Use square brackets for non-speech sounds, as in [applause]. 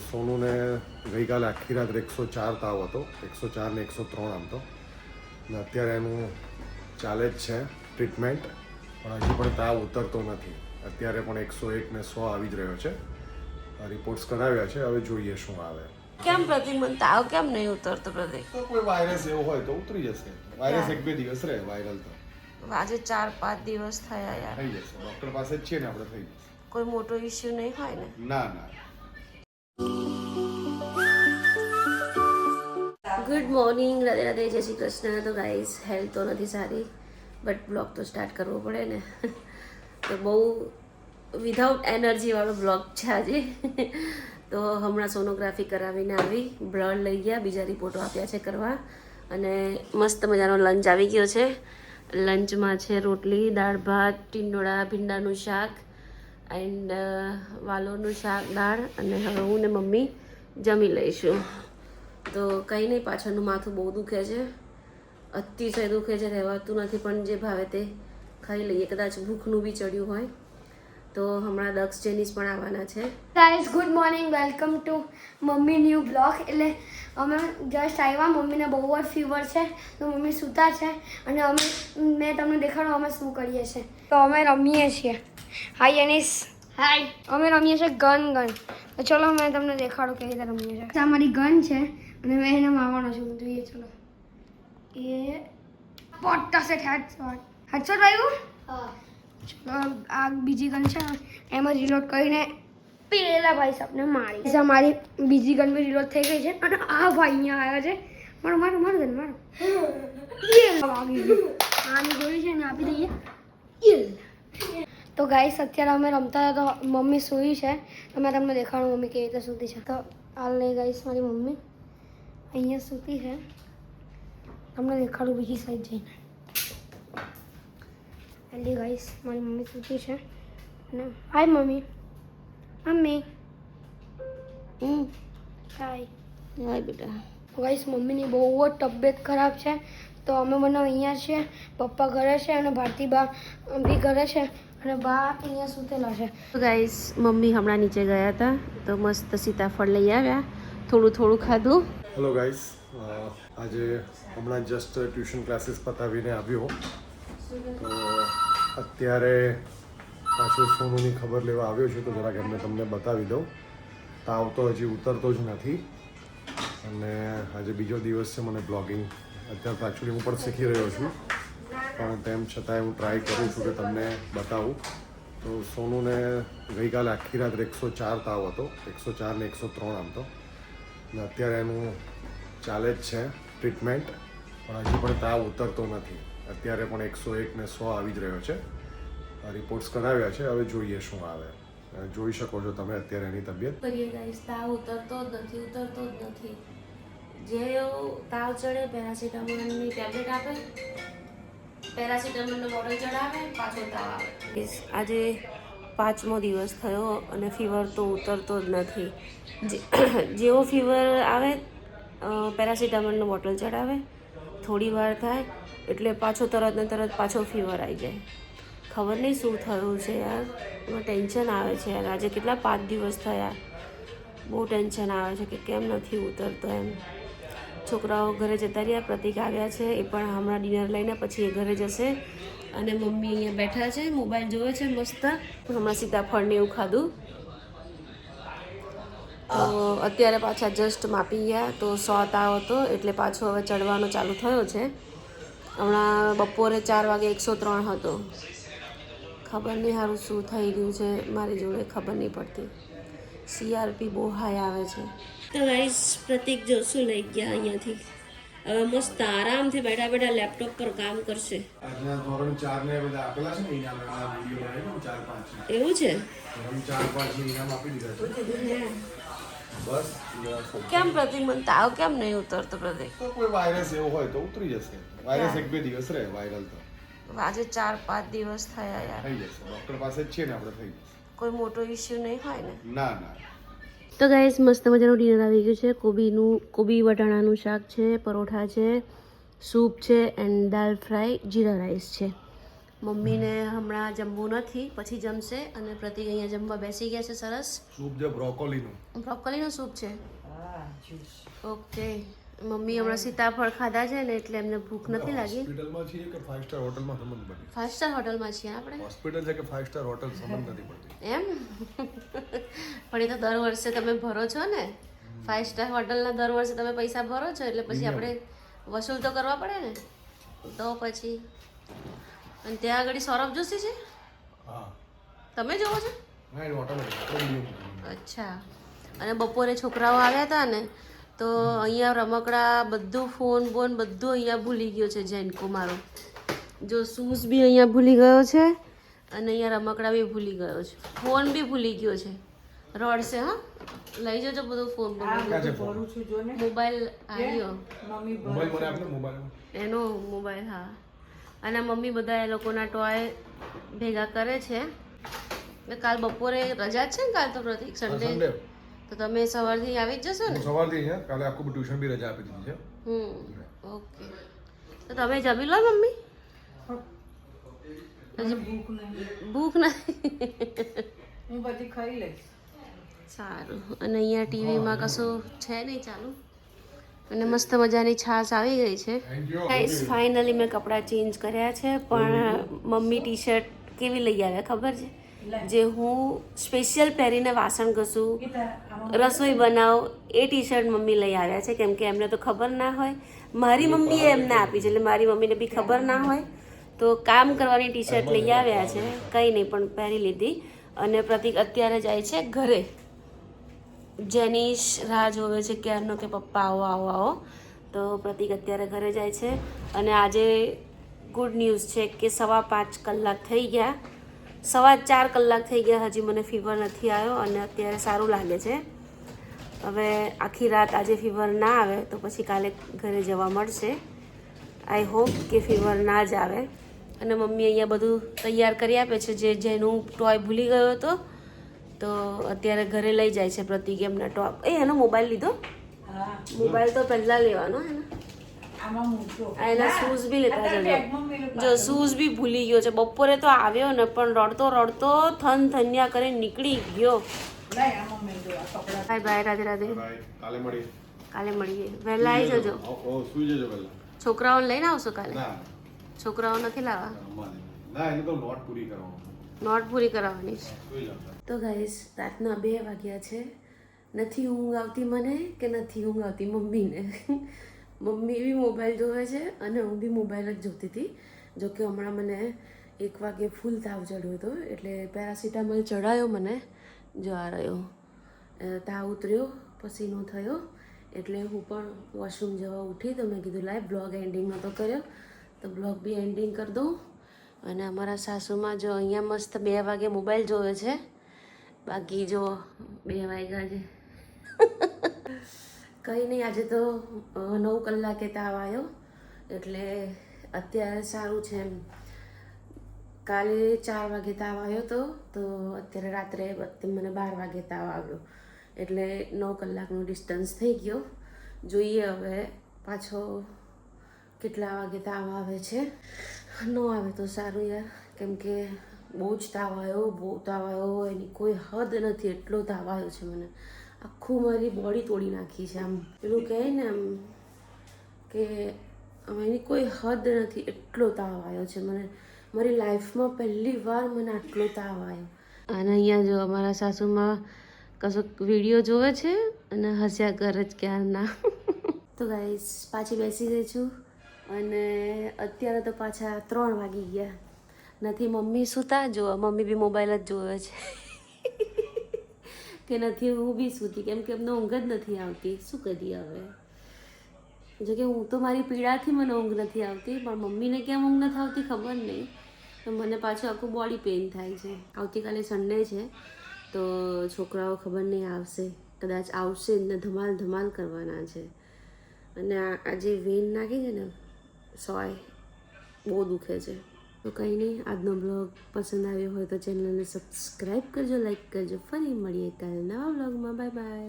સોનુને ગઈકાલે આખી રાત એકસો ચાર તાવ હતો. એકસો ચાર ને એકસો ત્રણ આમ તો. ને અત્યારે એનું ચાલે જ છે ટ્રીટમેન્ટ. પણ હજી પણ તાવ ઉતરતો નથી. અત્યારે પણ એકસો એક ને સો આવી જ રહ્યો છે. રિપોર્ટ્સ કરાવ્યા છે. હવે જોઈએ શું આવે. કેમ પ્રતિક મને તાવ કેમ નહીં ઉતરતો પ્રતિક તો કોઈ વાયરસ એવો હોય તો ઉતરી જશે. વાયરસ એક બે દિવસ રહે વાયરલ તો. આજે ચાર પાંચ દિવસ થયા યાર. થઈ જશે. ડૉક્ટર પાસે જ છીએ ને આપણે થઈ જશે. કોઈ મોટો ઇશ્યુ નહીં હોય ને? ના ના. ગુડ મોર્નિંગ રાધે રાધે, જય શ્રી કૃષ્ણ. તો ગાઈઝ હેલ્થ તો નથી સારી બટ બ્લોગ તો સ્ટાર્ટ કરવો પડે ને. તો બહુ વિધાઉટ એનર્જીવાળો બ્લોગ છે આજે. તો હમણાં સોનોગ્રાફી કરાવીને આવી બ્લડ લઈ ગયા, બીજા રિપોર્ટો આપ્યા છે કરવા. અને મસ્ત મજાનો લંચ આવી ગયો છે. લંચમાં છે રોટલી, દાળ ભાત, ટીંડોળા, ભીંડાનું શાક એન્ડ વાલોનું શાક, દાળ અને હવે હું ને મમ્મી જમી લઈશું. તો કંઈ નહીં, પાછળનું માથું બહુ દુખે છે. અતિશય દુખે છે, રહેવાતું નથી, પણ જે ભાવે તે ખાઈ લઈએ. કદાચ ભૂખનું બી ચડ્યું હોય. તો હમણાં દક્ષ જેનીસ પણ આવવાના છે. Guys good morning welcome to mummy new blog. એટલે અમે જસ્ટ આવ્યા. મમ્મીને બહુ જ ફીવર છે. તો મમ્મી સૂતા છે. અને અમે, મેં તમને દેખાડો, અમે શું કરીએ છીએ. તો અમે રમીએ છીએ. હાય અનીસ હાય અમે રમીએ છીએ ગન ગન. તો ચલો મેં તમને દેખાડું કેવી રીતે રમીએ છીએ. આ મારી ગન છે અને મેં એને મારવાનો છું. જોઈએ ચલો. એ પોટા સેટ હેડશોટ હેડશોટ આવ્યું? ચલો આ બીજી ગન છે. એમાં રિલોડ કરીને પેલા ભાઈ સાહેબને મારી. મારી બીજી ગન બી રિલોડ થઈ ગઈ છે. અને આ ભાઈ અહીંયા આવ્યો છે. મારો મારો મારો ગન મારો [laughs] ગયું. આની ગોળી છે ને આપી દઈએ. તો ગાઈસ અત્યારે અમે રમતા હતા તો મમ્મી સૂઈ છે. તો મેં તમને દેખાડું મમ્મી કેવી રીતે સૂતી છે. તો હાલ નહીં ગાઈસ મારી મમ્મી અહીંયા સૂતી છે. તમને દેખાડું બીજી સાઈડ જઈને. હેલી ગાઈસ મારી મમ્મી સૂતી છે. અને હાય મમ્મી. મમ્મી. હમ. હાય. હાય બેટા. ગાઈસ મમ્મીની બહુ જ તબિયત ખરાબ છે. તો અમે બંને અહીંયા છીએ પપ્પા ઘરે છે અને ભારતી બા બી ઘરે છે. અને બા અહીંયા સૂતેલા છે. તો ગાઈસ મમ્મી હમણાં નીચે ગયા હતા, તો મસ્ત સીતાફળ લઈ આવ્યા. થોડું થોડું ખાધું. હેલો ગાઈસ આજે હમણાં જસ્ટ ટ્યુશન ક્લાસીસ પતાવીને આવ્યો તો અત્યારે પાછું સોનુની ખબર લેવા આવ્યો છું, તો જરાક એમને તમને બતાવી દઉં. તાવ તો હજી ઉતરતો જ નથી. અને આજે બીજો દિવસ છે મને બ્લોગિંગ અત્યારે એકચ્યુઅલી હું પણ શીખી રહ્યો છું. પણ તેમ છતાંય હું ટ્રાય કરું છું કે તમને બતાવું. તો સોનુને ગઈકાલે આખી રાત એકસો ચાર તાવ હતો. એકસો ચાર ને એકસો ત્રણ આમ તો. ને અત્યારે એનું ચાલે જ છે ટ્રીટમેન્ટ પણ હજી પણ તાવ ઉતરતો નથી. અત્યારે પણ એકસો એક ને સો આવી જ રહ્યો છે. રિપોર્ટ્સ કરાવ્યા છે. હવે જોઈએ શું આવે. જોઈ શકો છો તમે અત્યારે એની તબિયત. તાવ ઉતરતો જ નથી, ઉતરતો નથી. જે તાવ ચડે, પેરાસિટામોલની ટેબ્લેટ આપે. આજે પાંચમો દિવસ થયો અને ફીવર તો ઉતરતો જ નથી. [coughs] જેવો ફીવર આવે પેરાસિટામોલનો બોટલ ચડાવે થોડી વાર થાય, એટલે પાછો તરત ને તરત પાછો ફીવર આવી જાય. ખબર નહીં શું થયું છે યાર? એમાં ટેન્શન આવે છે યાર. આજે કેટલા પાંચ દિવસ થયા? બહુ ટેન્શન આવે છે કે કેમ નથી ઉતરતો એમ. છોકરાઓ ઘરે જતા રહ્યા, પ્રતિક આવ્યા છે, એ પણ હમણાં ડિનર લઈને પછી એ ઘરે જશે. અને મમ્મી અહીંયા બેઠા છે, મોબાઈલ જોવે છે મસ્ત. હમણાં સીતાફળને એવું ખાધું. અત્યારે પાછા જસ્ટ માપી ગયા, તો સો તાવ હતો, એટલે પાછો હવે ચડવાનો ચાલુ થયો છે. હમણાં બપોરે ચાર વાગે એકસો ત્રણ હતો. ખબર નહીં સારું શું થઈ ગયું છે, મારી જોડે ખબર નહીં પડતી. સીઆરપી બહુ હાઈ આવે છે. તો ગાઈસ પ્રતિક જો શું લઈ ગયા અહીંયાથી. હવે મસ્ત આરામથી બેઠા બેઠા લેપટોપ પર કામ કરશે. આજના ધોરણ ચાર ને બધા આપેલા છે ને ઇનામ વીડિયો ચાર પાંચ એવું છે? ધોરણ ચાર પાંચ ઇનામ આપી દીધા છે. બસ કેમ પ્રતિક મને તાવ કેમ નહીં ઉતરતો પ્રતિક? તો કોઈ વાયરસ એવો હોય તો ઉતરી જશે. વાયરસ એક બે દિવસ રહે વાયરલ તો. આજે ચાર પાંચ દિવસ થયા યાર. થઈ જશે. ડોક્ટર પાસે જ છે ને આપણે થઈ જશે. કોઈ મોટો ઇશ્યુ નહીં હોય ને? ના ના. તો ગાઈસ મસ્ત મજાનું ડિનર આવી ગયું છે. કોબીનું કોબી વટાણાનું શાક છે પરોઠા છે સૂપ છે and dal fry jeera rice છે. મમ્મીને હમણાં જમવું નથી પછી જમશે અને પ્રતિક અહીંયા જમવા બેસી ગયા છે સરસ. સૂપ છે બ્રોકોલીનું. બ્રોકોલીનું સૂપ છે? ઓકે. મમ્મી હમણાં સીતાફળ ખાધા છે ને એટલે એમને ભૂખ નથી લાગી. હોસ્પિટલમાં છીએ કે ફાઇવ સ્ટાર હોટલમાં સંબંધ બની ફાઇવ સ્ટાર હોટલમાં છીએ આપણે? હોસ્પિટલ છે કે ફાઇવ સ્ટાર હોટલ સંબંધ નથી પડતી? એમ? પણ એ તો દર વર્ષે તમે ભરો છો ને? ફાઇવ સ્ટાર હોટલના દર વર્ષે તમે પૈસા ભરો છો એટલે પછી આપણે વસૂલ તો કરવા પડે ને? તો પછી. અને ત્યાં આગળ સૌરભ જોશી છે? તમે જોવો છો? અચ્છા. અને બપોરે છોકરાઓ આવ્યા હતા ને તો અહીંયા રમકડા બધું ફોન બોન બધું અહીંયા ભૂલી ગયો છે જૈનકો મારો. જો શૂઝ બી અહીંયા ભૂલી ગયો છે. અને અહીંયા રમકડા બી ભૂલી ગયો છે. ફોન બી ભૂલી ગયો છે. રડશે હા? લઈ જજો બધું ફોન મોબાઈલ આવ્યો. એનો મોબાઈલ હા. અને મમ્મી બધા એ લોકોના ટોય ભેગા કરે છે. કાલ બપોરે રજા છે ને કાલ તો પ્રતિક સન્ડે સન્ડે તો તમે સવારથી આવી જ જશો ને? સવારથી અહીંયા કાલે આખું ટ્યુશન બી રજા આપી દીધી છે. Hmm okay. તો તમે જમી લો મમ્મી. હજી ભૂખ નથી હું બધી ખાઈ લઈશ સારું. અને અહીંયા ટીવીમાં કશું છે નહીં ચાલુ? અને મસ્ત મજાની છાશ આવી ગઈ છે. થેન્ક યુ ગાઈસ ફાઇનલી મેં કપડાં ચેન્જ કર્યા છે પણ મમ્મી ટી શર્ટ કેવી લઈ આવ્યા ખબર છે? જે હું સ્પેશિયલ પહેરીને વાસણ ઘસું રસોઈ બનાવ એ ટી શર્ટ મમ્મી લઈ આવ્યા છે કેમ કે એમને તો ખબર ના હોય. મારી મમ્મીએ એમને આપી છે એટલે મારી મમ્મીને બી ખબર ના હોય. તો કામ કરવાની ટી શર્ટ લઈ આવ્યા છે. કંઈ નહીં પણ પહેરી લીધી. અને પ્રતિક અત્યારે જાય છે ઘરે. જેનીશ રાહ જોવે છે ક્યારનો કે પપ્પા આવો આવો આવો. તો પ્રતિક અત્યારે ઘરે જાય છે. અને આજે ગુડ ન્યૂઝ છે કે સવા પાંચ કલાક થઈ ગયા. સવા ચાર કલાક થઈ ગયા હજી મને ફીવર નથી આવ્યો અને અત્યારે સારું લાગે છે. હવે આખી રાત આજે ફીવર ના આવે તો પછી કાલે ઘરે જવા મળશે. આઈ હોપ કે ફીવર ના જ આવે. અને મમ્મી અહીંયા બધું તૈયાર કરી આપે છે. જે જેનું ટોય ભૂલી ગયો હતો તો અત્યારે ઘરે લઈ જાય છે પ્રતિક એમના ટોપ એ એનો મોબાઈલ લીધો? મોબાઈલ તો પહેલા લેવાનો હે ને? એના શૂઝ બી લેતા જજો. જો શૂઝ બી ભૂલી ગયો છે. બપોરે તો આવ્યો ને પણ રડતો રડતો થન થન્યા કરી નીકળી ગયો. લઈ આમાં મેલું આ કપડાં. Bye bye Radhe Radhe. કાલે મળીએ. કાલે મળીએ. વહેલા આવી જજો. ઓ સુઈ જજો પહેલા છોકરાઓને લઈને આવશો કાલે? ના. છોકરાઓ નથી લાવવા? ના એને તો નોટ પૂરી કરવાનું. નોટ પૂરી કરાવવાની છે. તો ગાઈસ રાતના બે વાગ્યા છે. નથી ઊંઘ આવતી મને કે નથી ઊંઘ આવતી મમ્મીને? [laughs] મમ્મી બી મોબાઈલ જોવે છે અને હું બી મોબાઈલ જ જોતી હતી. જો કે હમણાં મને એક વાગે ફૂલ તાવ ચડ્યો હતો એટલે પેરાસિટામોલ ચડાયો મને જવા રહ્યો તાવ ઉતર્યો પસીનો થયો એટલે હું પણ વોશરૂમ જવા ઉઠી તો મેં કીધું લાય બ્લોગ એન્ડિંગમાં તો કર્યો. તો બ્લોગ બી એન્ડિંગ કરી દઉં. અને અમારા સાસુમાં જો અહીંયા મસ્ત બે વાગે મોબાઈલ જોવે છે. બાકી જો બે વાગ્યા છે. કંઈ નહીં, આજે તો નવ કલાકે તાવ આવ્યો. એટલે અત્યારે સારું છે એમ. કાલે ચાર વાગે તાવ આવ્યો હતો તો અત્યારે રાત્રે મને બાર વાગે તાવ આવ્યો. એટલે નવ કલાકનો ડિસ્ટન્સ થઈ ગયો. જોઈએ હવે પાછો કેટલા વાગે તાવ આવે છે? ન આવે તો સારું યાર. કેમ કે બહુ જ તાવ આવ્યો, બહુ તાવ આવ્યો, એની કોઈ હદ નથી. એટલો તાવ આવ્યો છે મને. આખું મારી બોડી તોડી નાખી છે આમ. પેલું કહે ને આમ કે એની કોઈ હદ નથી. એટલો તાવ આવ્યો છે મને. મારી લાઈફમાં પહેલી વાર મને આટલો તાવ આવ્યો. અને અહીંયા જો અમારા સાસુમાં કશોક વીડિયો જોવે છે અને હસ્યા કરે જ ક્યારના. [laughs] તો ગાઈસ પાછી બેસી ગઈ અને અત્યારે તો પાછા ત્રણ વાગી ગયા. નથી, મમ્મી સૂતા? જો મમ્મી બી મોબાઈલ જ જોવે છે. કે નથી, હું બી સૂતી. કેમ કે એમને ઊંઘ જ નથી આવતી. શું કરીએ હવે? જો કે હું તો મારી પીડાથી મને ઊંઘ નથી આવતી, પણ મમ્મીને કેમ ઊંઘ નથી આવતી ખબર નહીં. તો મને પાછું આખું બોડી પેઇન થાય છે. આવતીકાલે સન્ડે છે, તો છોકરાઓ ખબર નહીં આવશે. કદાચ આવશે ને ધમાલ ધમાલ કરવાના છે. અને આ જે વેન નાખી છે ને સોય. બહુ દુખે છે. તો કંઈ નહીં, આજનો બ્લોગ પસંદ આવ્યો હોય તો ચેનલને સબસ્ક્રાઈબ કરજો લાઈક કરજો. ફરી મળીએ કાલે નવા બ્લોગમાં. Bye bye.